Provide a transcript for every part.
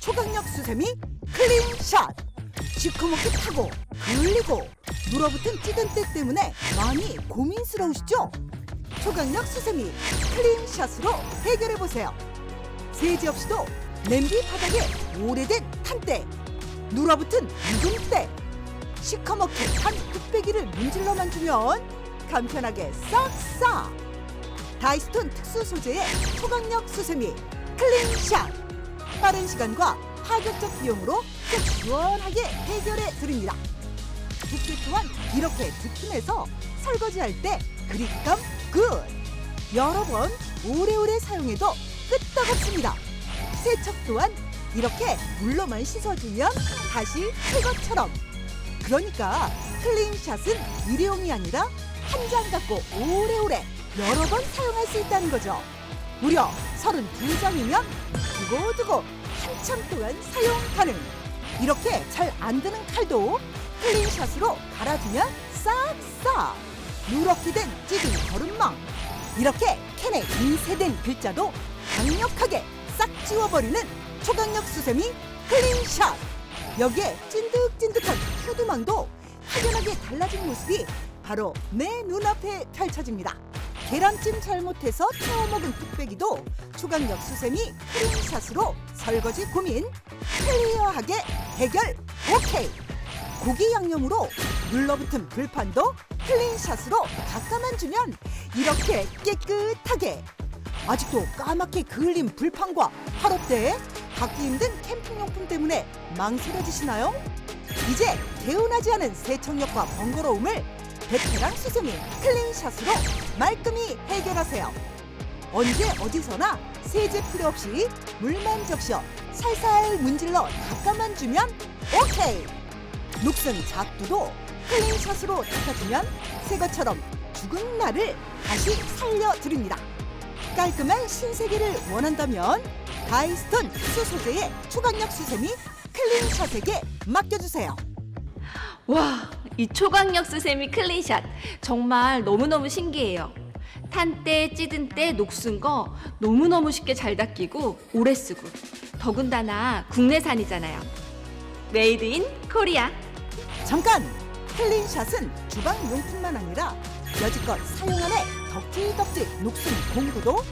초강력 수세미 클린샷. 시커멓게 타고 그을리고 눌어붙은 찌든 때 때문에 많이 고민스러우시죠? 초강력 수세미 클린샷으로 해결해 보세요. 세제 없이도 냄비 바닥에 오래된 탄때 눌어붙은 묵은 때 시커멓게 탄 뚝배기를 문질러만 주면 간편하게 싹싹. 다이스톤 특수 소재의 초강력 수세미 클린샷 빠른 시간과 파격적 비용으로 속 시원하게 해결해 드립니다. 두께 또한 이렇게 두툼해서 설거지할 때 그립감 굿! 여러 번 오래오래 사용해도 끄떡없습니다. 세척 또한 이렇게 물로만 씻어주면 다시 새 것처럼 그러니까 클린샷은 일회용이 아니라 한 장 갖고 오래오래 여러 번 사용할 수 있다는 거죠. 무려 32장이면 두고두고 한참 동안 사용 가능. 이렇게 잘 안 드는 칼도 클린샷으로 갈아주면 싹싹 누렇게 된 찌든 거름망. 이렇게 캔에 인쇄된 글자도 강력하게 싹 지워버리는 초강력 수세미 클린샷. 여기에 찐득찐득한 푸드망도 확연하게 달라진 모습이 바로 내 눈앞에 펼쳐집니다. 계란찜 잘못해서 태워 먹은 뚝배기도 초강력 수세미 크림샷으로 설거지 고민 클리어하게 해결 오케이. 고기 양념으로 눌러붙은 불판도 클린샷으로 닦아만 주면 이렇게 깨끗하게 아직도 까맣게 그을린 불판과 화롯대에 닦기 힘든 캠핑용품 때문에 망설여지시나요? 이제 개운하지 않은 세척력과 번거로움을 베테랑 수세미 클린샷으로 말끔히 해결하세요. 언제 어디서나 세제 필요 없이 물만 적셔 살살 문질러 닦아만 주면 오케이. 녹슨 작두도 클린샷으로 닦아주면 새 것처럼 죽은 날을 다시 살려드립니다. 깔끔한 신세계를 원한다면 다이스톤 특수 소재의 초강력 수세미 클린샷에게 맡겨주세요. 와, 이 초강력 수세미 클린샷 정말 너무너무 신기해요. 탄 때, 찌든 때, 녹슨 거 너무너무 쉽게 잘 닦이고 오래 쓰고 더군다나 국내산이잖아요. 메이드 인 코리아. 잠깐! 클린샷은 주방 용품만 아니라 여지껏 사용 안에 덕지덕지 녹슨 공구도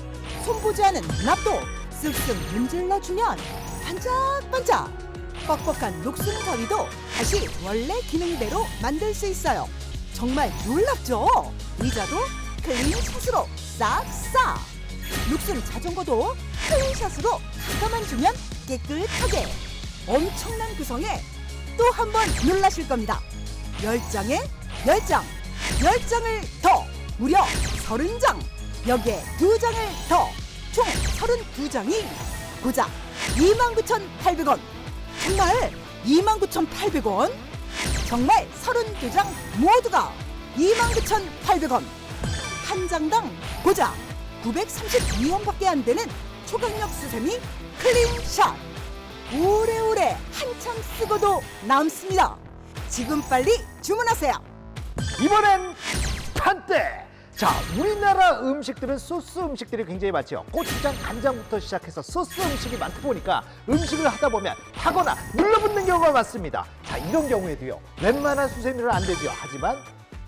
손보지 않은 납도 쓱쓱 문질러주면 반짝반짝 뻑뻑한 녹슨 가위도 다시 원래 기능대로 만들 수 있어요. 정말 놀랍죠? 의자도 클린샷으로 싹싹 녹슨 자전거도 클린샷으로 닦아만 주면 깨끗하게 엄청난 구성에 또 한 번 놀라실 겁니다. 열장에 열장열장을더. 무려 서른 장. 여기에 두장을 더. 총 서른 두 장이 고작 29,800원 정말 29,800원 정말 서른두 장 모두가 29,800원 한 장당 고작 932원밖에 안 되는 초강력 수세미 클린샷 오래오래 한참 쓰고도 남습니다. 지금 빨리 주문하세요. 이번엔 판때. 자, 우리나라 음식들은 소스 음식들이 굉장히 많죠. 고추장, 간장부터 시작해서 소스 음식이 많다 보니까 음식을 하다 보면 타거나 눌러붙는 경우가 많습니다. 자, 이런 경우에도요. 웬만한 수세미는 안 되죠. 하지만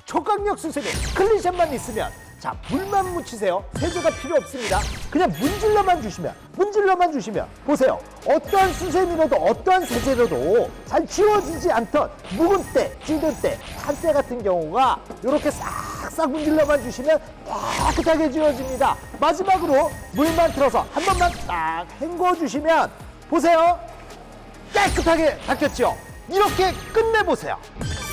초강력 수세미 클린샷만 있으면 자, 물만 묻히세요. 세제가 필요 없습니다. 그냥 문질러만 주시면, 문질러만 주시면 보세요. 어떠한 수세미로도 어떠한 세제로도 잘 지워지지 않던 묵은 때, 찌든 때, 탄때 같은 경우가 이렇게 싹싹 문질러만 주시면 깨끗하게 지워집니다. 마지막으로 물만 틀어서 한 번만 딱 헹궈 주시면 보세요. 깨끗하게 닦였죠? 이렇게 끝내보세요.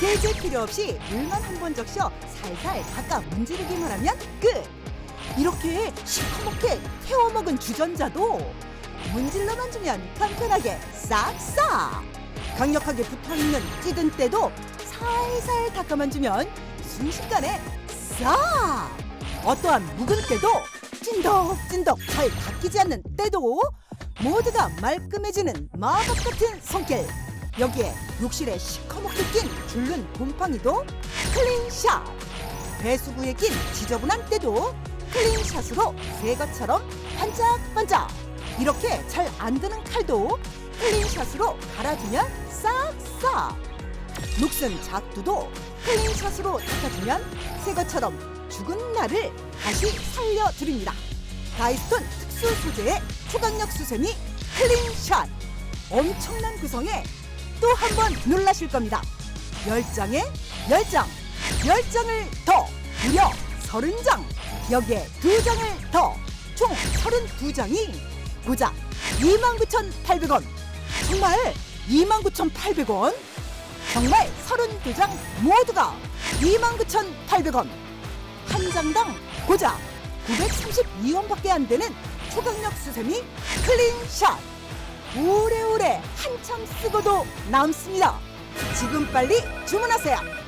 세제 필요 없이 물만 한 번 적셔 살살 닦아 문지르기만 하면 끝. 이렇게 시커멓게 태워 먹은 주전자도 문질러만 주면 간편하게 싹싹. 강력하게 붙어 있는 찌든 때도 살살 닦아만 주면 순식간에 싹. 어떠한 묵은 때도 찐덕찐덕 잘 닦이지 않는 때도 모두가 말끔해지는 마법 같은 손길. 여기에 욕실에 시커멓게 낀 줄눈 곰팡이도 클린샷. 배수구에 낀 지저분한 때도 클린샷으로 새 것처럼 반짝반짝. 이렇게 잘 안 드는 칼도 클린샷으로 갈아주면 싹싹 녹슨 작두도 클린샷으로 닦아주면 새 것처럼 죽은 날을 다시 살려드립니다. 다이스톤 특수 소재의 초강력 수세미 클린샷. 엄청난 구성에 또 한 번 놀라실 겁니다. 열장에 열장 열장을 더 무려 서른 장 여기에 두 장을 더총 서른 두 장이 고작 29,800원. 정말 29,800원? 정말 32장 모두가 29,800원. 한 장당 고작 932원밖에 안 되는 초강력 수세미 클린샷. 오래오래 한참 쓰고도 남습니다. 지금 빨리 주문하세요